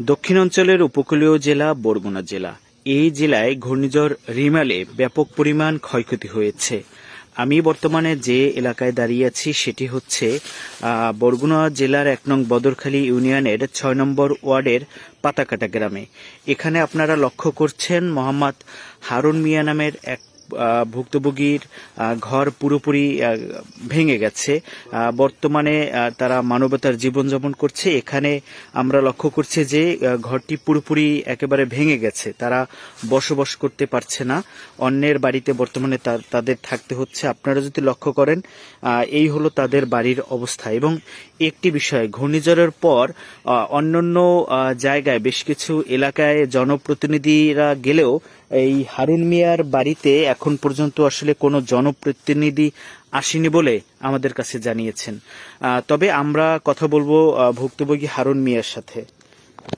দক্ষিণাঞ্চলের উপকূলীয় জেলা বরগুনা জেলা। এই জেলায় ঘূর্ণিঝড় রিমালে ব্যাপক পরিমাণ ক্ষয়ক্ষতি হয়েছে। আমি বর্তমানে যে এলাকায় দাঁড়িয়ে আছি, সেটি হচ্ছে বরগুনা জেলার এক নং বদরখালী ইউনিয়নের ছয় নম্বর ওয়ার্ডের পাতাকাটা গ্রামে। এখানে আপনারা লক্ষ্য করছেন, মোহাম্মদ হারুন মিয়া নামের এক ভুক্তভোগীর ঘর পুরোপুরি ভেঙে গেছে। বর্তমানে তারা মানবতার জীবনযাপন করছে। এখানে আমরা লক্ষ্য করছি যে ঘরটি পুরোপুরি একেবারে ভেঙে গেছে। তারা বসবাস করতে পারছে না। অন্যের বাড়িতে বর্তমানে তাদের থাকতে হচ্ছে। আপনারা যদি লক্ষ্য করেন এই হলো তাদের বাড়ির অবস্থা। এবং একটি বিষয়, ঘূর্ণিঝড়ের পর অন্যান্য জায়গায় বেশ কিছু এলাকায় জনপ্রতিনিধিরা গেলেও এই হারুন মিয়ার বাড়িতে এখন পর্যন্ত আসলে কোনো জনপ্রতিনিধি আসেনি বলে আমাদের কাছে জানিয়েছেন। তবে আমরা কথা বলব ভুক্তভোগী হারুন মিয়ার সাথে।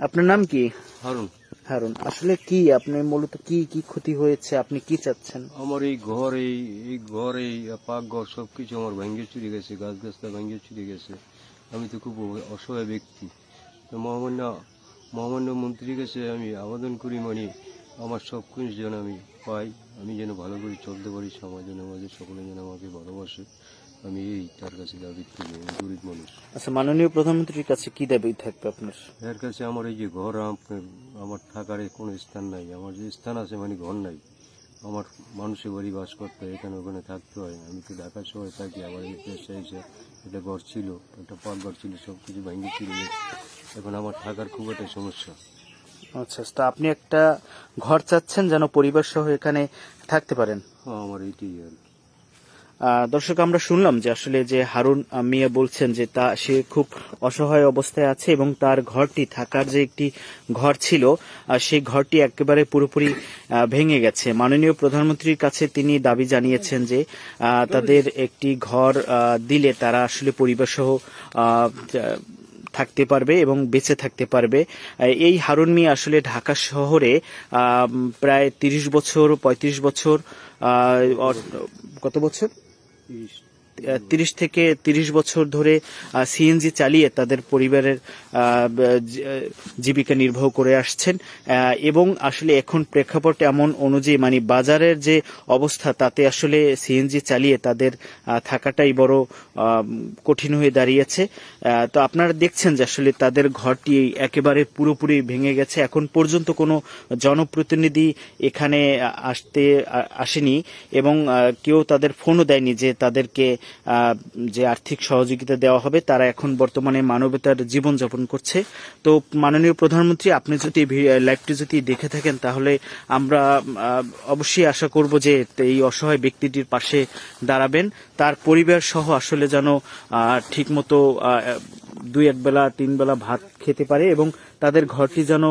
আপনার নাম কি? হারুন। হারুন আসলে কি? আপনি মূলত কি কি ক্ষতি হয়েছে? আপনি কি চাচ্ছেন? আমার এই ঘর এই এই ঘর এই পাক ঘর সব কিছু আমার ভেঙে চুরি গেছে গাছ গাছটা ভেঙে চুরি গেছে। আমি তো খুব অসহায় ব্যক্তি। তো মহামান্য মহামান্য মন্ত্রীর কাছে আমি আবেদন করি মানে আমার সব কিছু যেন আমি পাই আমি যেন ভালো করে চলতে পারি সমাজ যেন মাঝে সকলে যেন আমাকে ভালোবাসে আমি এই তার কাছে দাবি করি আমি গরিব মানুষ। আচ্ছা মাননীয় প্রধানমন্ত্রীর কাছে কি দাবি থাকবে আপনার? এর কাছে আমার এই যে ঘর আমার থাকার কোনো স্থান নাই আমার যে স্থান আছে মানে ঘর নাই। আমার মানুষের বাড়ি বাস করতে হয় এখানে ওখানে থাকতে হয় আমি তো ঢাকা শহরে থাকি আমার এই দেশে এসে একটা ঘর ছিল একটা পাক ঘর ছিল সব কিছু ভেঙে ছিল এখন আমার থাকার খুব একটা সমস্যা। আচ্ছা তো আপনি একটা ঘর চাচ্ছেন যেন পরিবার সহ এখানে থাকতে পারেন। হ্যাঁ আমার এইটাই আর কি। দর্শক আমরা শুনলাম যে আসলে যে হারুন মিয়া বলছেন যে তা সে খুব অসহায় অবস্থায় আছে এবং তার ঘরটি থাকার যে একটি ঘর ছিল সেই ঘরটি একেবারে পুরোপুরি ভেঙে গেছে। মাননীয় প্রধানমন্ত্রীর কাছে তিনি দাবি জানিয়েছেন যে তাদের একটি ঘর দিলে তারা আসলে পরিবার সহ থাকতে পারবে এবং বেঁচে থাকতে পারবে। এই হারুন মিয়া আসলে ঢাকা শহরে প্রায় তিরিশ বছর, পঁয়ত্রিশ বছর কত বছর? তিরিশ থেকে তিরিশ বছর ধরে সিএনজি চালিয়ে তাদের পরিবারের জীবিকা নির্বাহ করে আসছেন। এবং আসলে এখন প্রেক্ষাপট এমন অনুযায়ী মানে বাজারের যে অবস্থা, তাতে আসলে সিএনজি চালিয়ে তাদের থাকাটাই বড় কঠিন হয়ে দাঁড়িয়েছে। তো আপনারা দেখছেন যে আসলে তাদের ঘরটি একেবারে পুরোপুরি ভেঙে গেছে। এখন পর্যন্ত কোনো জনপ্রতিনিধি এখানে আসতে আসেনি এবং কেউ তাদের ফোনও দেয়নি যে তাদেরকে যে আর্থিক সহযোগিতা দেওয়া হবে, তারা এখন বর্তমানে মানবতার জীবনযাপন করছে। তো মাননীয় প্রধানমন্ত্রী, আপনি যদি লাইভটি যদি দেখে থাকেন, তাহলে আমরা অবশ্যই আশা করব যে এই অসহায় ব্যক্তিটির পাশে দাঁড়াবেন। তার পরিবার সহ আসলে যেন ঠিকমতো দুই এক বেলা, তিন বেলা ভাত খেতে পারে এবং তাদের ঘরটি যেন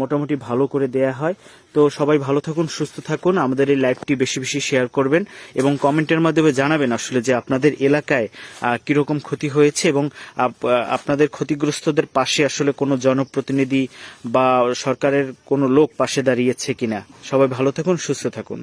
মোটামুটি ভালো করে দেয়া হয়। তো সবাই ভালো থাকুন, সুস্থ থাকুন। আমাদের এই লাইভটি বেশি বেশি শেয়ার করবেন এবং কমেন্টের মাধ্যমে জানাবেন আসলে যে আপনাদের এলাকায় কীরকম ক্ষতি হয়েছে এবং আপনাদের ক্ষতিগ্রস্তদের পাশে আসলে কোনো জনপ্রতিনিধি বা সরকারের কোনো লোক পাশে দাঁড়িয়েছে কিনা। সবাই ভালো থাকুন, সুস্থ থাকুন।